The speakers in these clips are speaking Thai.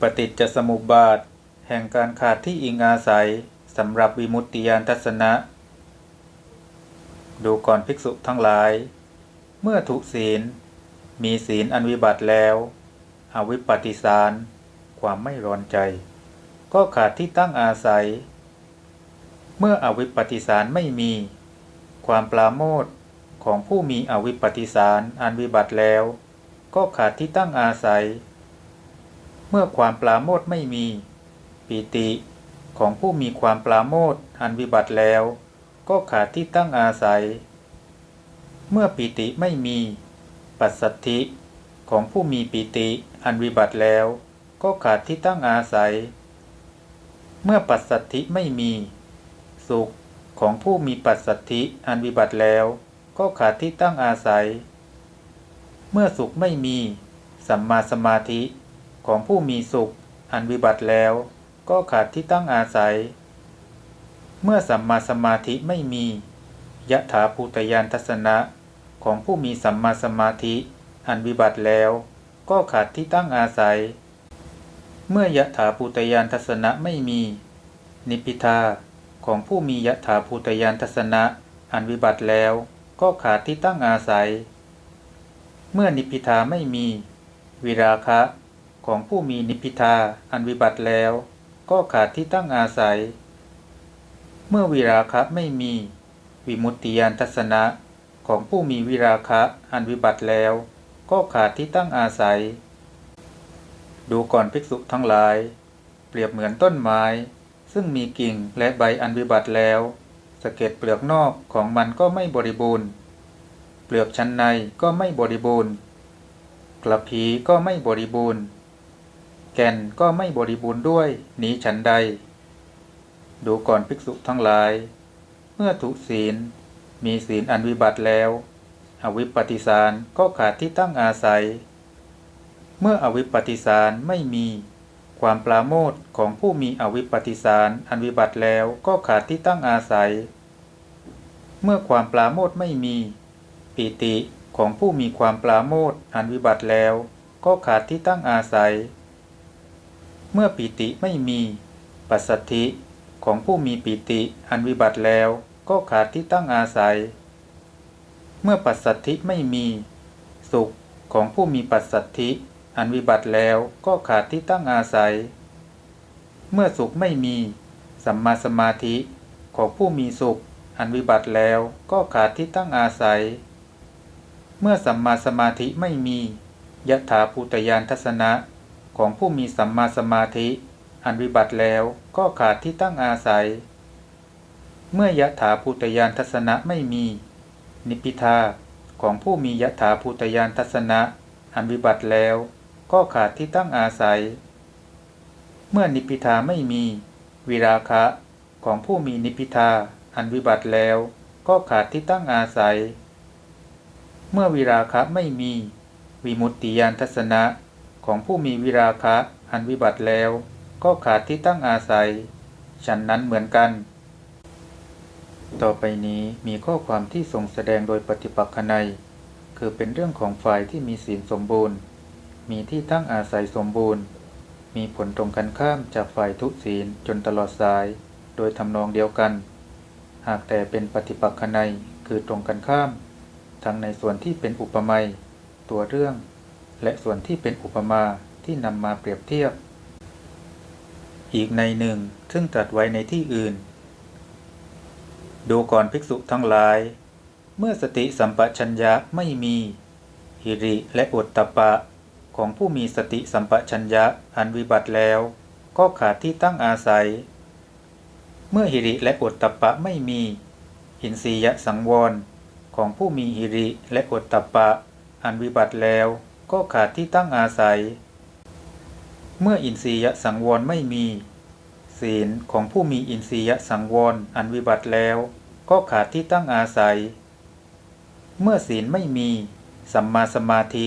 ปฏิจจสมุปบาท แห่งการขาดที่อิงอาศัยสำหรับวิมุตติยานทัศนะ ดูก่อนภิกษุทั้งหลาย เมื่อทุศีล มีศีลอันวิบัติแล้วอวิปปติสาร ความไม่ร้อนใจ ก็ขาดที่ตั้งอาศัย เมื่ออวิปปติสารไม่มี ความปราโมทของผู้มีอวิปปติสารอันวิบัติแล้ว ก็ขาดที่ตั้งอาศัย เมื่อความปราโมทไม่มี ปีติของผู้มีความปราโมทอันวิบัติแล้ว ก็ขาดที่ตั้งอาศัย เมื่อปีติไม่มี ปัสสัทธิของผู้มีปีติอันวิบัติแล้ว ก็ขาดที่ตั้งอาศัย เมื่อปัสสัทธิไม่มี สุขของผู้มีปัสสัทธิอันวิบัติแล้ว ก็ขาดที่ตั้งอาศัย เมื่อสุขไม่มี สัมมาสมาธิ ของผู้มีสุข อันวิบัติแล้ว ก็ขาดที่ตั้งอาศัย เมื่อสัมมาสมาธิไม่มียะถาภูตยานทัศนะของผู้มีสัมมาสมาธิ อันวิบัติแล้ว ก็ขาดที่ตั้งอาศัย เมื่อยะถาภูตยานทัศนะไม่มี นิพิทาของผู้มียะถาภูตยานทัศนะอันวิบัติแล้วก็ขาดที่ตั้งอาศัย เมื่อนิพพิทาไม่มี วิราคะ ของผู้มีนิพพิทาอันวิบัติแล้ว ก็ขาดที่ตั้งอาศัย เมื่อวิราคะไม่มี วิมุตติยานทัศนะของผู้มีวิราคะอันวิบัติแล้ว ก็ขาดที่ตั้งอาศัย ดูก่อนภิกษุทั้งหลาย เปรียบเหมือนต้นไม้ ซึ่งมีกิ่งและใบอันวิบัติแล้วสะเก็ดเปลือกนอกของมันก็ไม่บริบูรณ์ เปลือกชั้นในก็ไม่บริบูรณ์กระพีก็ไม่บริบูรณ์ แก่นก็ไม่บริบูรณ์ด้วยนี้ฉันใด ดูก่อนภิกษุทั้งหลาย เมื่อทุศีลมีศีลอันวิบัติแล้ว อวิปปิสารก็ขาดที่ตั้งอาศัย เมื่ออวิปปิสารไม่มีความปราโมทของผู้มีอวิปปิสารอันวิบัติแล้วก็ขาดที่ตั้งอาศัย เมื่อความปราโมทไม่มี ปิติของผู้มีความปราโมทอันวิบัติแล้ว ก็ขาดที่ตั้งอาศัย เมื่อปิติไม่มีปัสสัทธิของผู้มีปิติอันวิบัติแล้วก็ขาดที่ตั้งอาศัย เมื่อปัสสัทธิไม่มี สุขของผู้มีปัสสัทธิอันวิบัติแล้วก็ขาดที่ตั้งอาศัย เมื่อสุขไม่มี สัมมาสมาธิของผู้มีสุข อันวิบัติแล้วก็ขาดที่ตั้งอาศัย เมื่อสัมมาสมาธิไม่มียถาภูตยานทัศนะ ของผู้มีสัมมาสมาธิ อันวิบัติแล้วก็ขาดที่ตั้งอาศัย เมื่อยะถาภูตยานทัศนะไม่มี นิพิทาของผู้มียถาภูตยานทัศนะอันวิบัติแล้วก็ขาดที่ตั้งอาศัย เมื่อนิพิทาไม่มีวิราคะของผู้มีนิพพิทาอันวิบัติแล้วก็ขาดที่ตั้งอาศัย เมื่อวิราคะไม่มี วิมุตติยานทัศนะ ของผู้มีวิราคะอันวิบัติแล้ว ก็ขาดที่ตั้งอาศัย ฉันนั้นเหมือนกัน ต่อไปนี้มีข้อความที่ทรงแสดงโดยปฏิปักษนัยคือเป็นเรื่องของฝ่ายที่มีศีลสมบูรณ์ มีที่ตั้งอาศัยสมบูรณ์ มีผลตรงกันข้ามจากฝ่ายทุศีลจนตลอดสาย โดยทำนองเดียวกัน หากแต่เป็นปฏิปักษนัยคือตรงกันข้าม ทั้งในส่วนที่เป็นอุปมาตัวเรื่อง และส่วนที่เป็นอุปมาที่นำมาเปรียบเทียบ อีกในหนึ่งซึ่งตรัสไว้ในที่อื่น ดูก่อนภิกษุทั้งหลาย เมื่อสติสัมปชัญญะไม่มีหิริและอดตปะ ของผู้มีสติสัมปชัญญะอันวิบัติแล้ว ก็ขาดที่ตั้งอาศัย เมื่อหิริและอดตปะไม่มีอินทรียสังวรของผู้มีหิริและอดตปะอันวิบัติแล้ว ก็ขาดที่ตั้งอาศัย เมื่ออินทรียสังวรไม่มี ศีลของผู้มีอินทรียสังวรอันวิบัติแล้ว ก็ขาดที่ตั้งอาศัย เมื่อศีลไม่มีสัมมาสมาธิ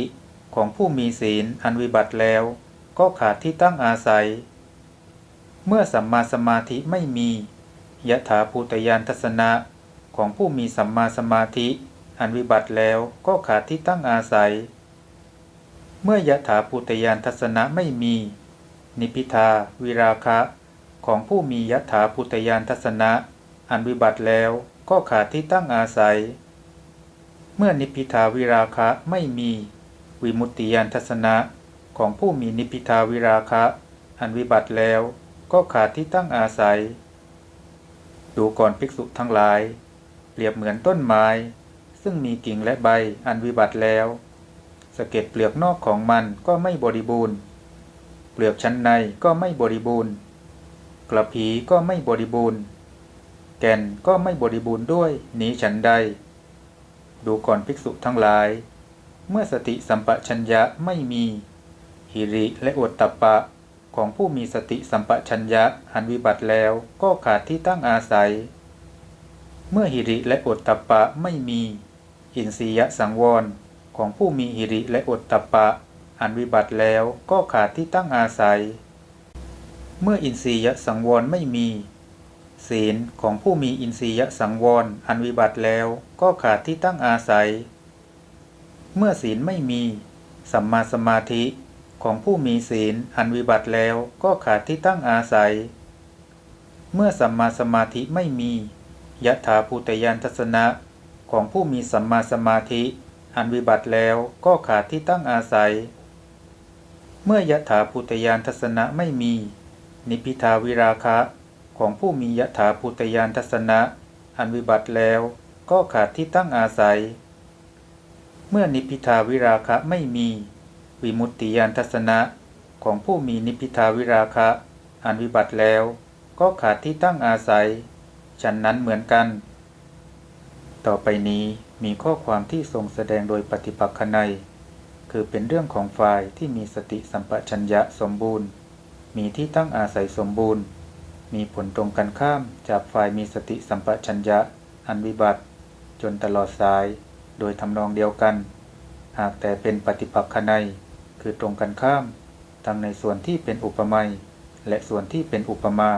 ของผู้มีศีลอันวิบัติแล้ว ก็ขาดที่ตั้งอาศัย เมื่อสัมมาสมาธิไม่มียถาภูตยานทัศนะของผู้มีสัมมาสมาธิ อันวิบัติแล้วก็ขาดที่ตั้งอาศัย เมื่อยถาภูตยานทัศนะไม่มี นิพิทาวิราคะ ของผู้มียถาพุทธญาณทัศนะ อันวิบัติแล้วก็ขาดที่ตั้งอาศัย เมื่อนิพิทาวิราคะไม่มี วิมุตติญาณทัศนะ ของผู้มีนิพพิทาวิราคะ อันวิบัติแล้วก็ขาดที่ตั้งอาศัย ดูก่อนภิกษุทั้งหลาย เปรียบเหมือนต้นไม้ ซึ่งมีกิ่งและใบอันวิบัติแล้ว สะเก็ดเปลือกนอกของมันก็ไม่บริบูรณ์ เปลือกชั้นในก็ไม่บริบูรณ์ กระพีก็ไม่บริบูรณ์ แก่นก็ไม่บริบูรณ์ด้วยนี้ฉันใด ดูก่อนภิกษุทั้งหลาย เมื่อสติสัมปชัญญะไม่มีหิริและอดตัปปะของผู้มีสติสัมปชัญญะอันวิบัติแล้วก็ขาดที่ตั้งอาศัย เมื่อหิริและอดตัปปะไม่มี อินทรียสังวร ของผู้มีหิริและอดตัปปะ อันวิบัติแล้วก็ขาดที่ตั้งอาศัย เมื่ออินทรียสังวรไม่มี ศีลของผู้มีอินทรียสังวรอันวิบัติแล้วก็ขาดที่ตั้งอาศัย เมื่อศีลไม่มี สัมมาสมาธิของผู้มีศีลอันวิบัติแล้วก็ขาดที่ตั้งอาศัย เมื่อสัมมาสมาธิไม่มียถาภูตยานทัศนะของผู้มีสัมมาสมาธิ อันวิบัติแล้วก็ขาดที่ตั้งอาศัย เมื่อยถาภูตยานทัศนะไม่มี นิพิทาวิราคะของผู้มียถาภูตยานทัศนะ อันวิบัติแล้วก็ขาดที่ตั้งอาศัย เมื่อนิพิทาวิราคะไม่มี วิมุตติยานทัศนะของผู้มีนิพพิทาวิราคะ อันวิบัติแล้ว ก็ขาดที่ตั้งอาศัย ฉันนั้นเหมือนกัน ต่อไปนี้มีข้อความที่ทรงแสดงโดยปฏิปักษนัยคือเป็นเรื่องของฝ่ายที่มีสติสัมปชัญญะสมบูรณ์ มีที่ตั้งอาศัยสมบูรณ์ มีผลตรงกันข้ามจากฝ่ายมีสติสัมปชัญญะ อันวิบัติ จนตลอดสาย โดยทำนองเดียวกัน หากแต่เป็นปฏิปักษนัยคือตรงกันข้ามทั้งในส่วนที่เป็นอุปมาและส่วนที่เป็นอุปมา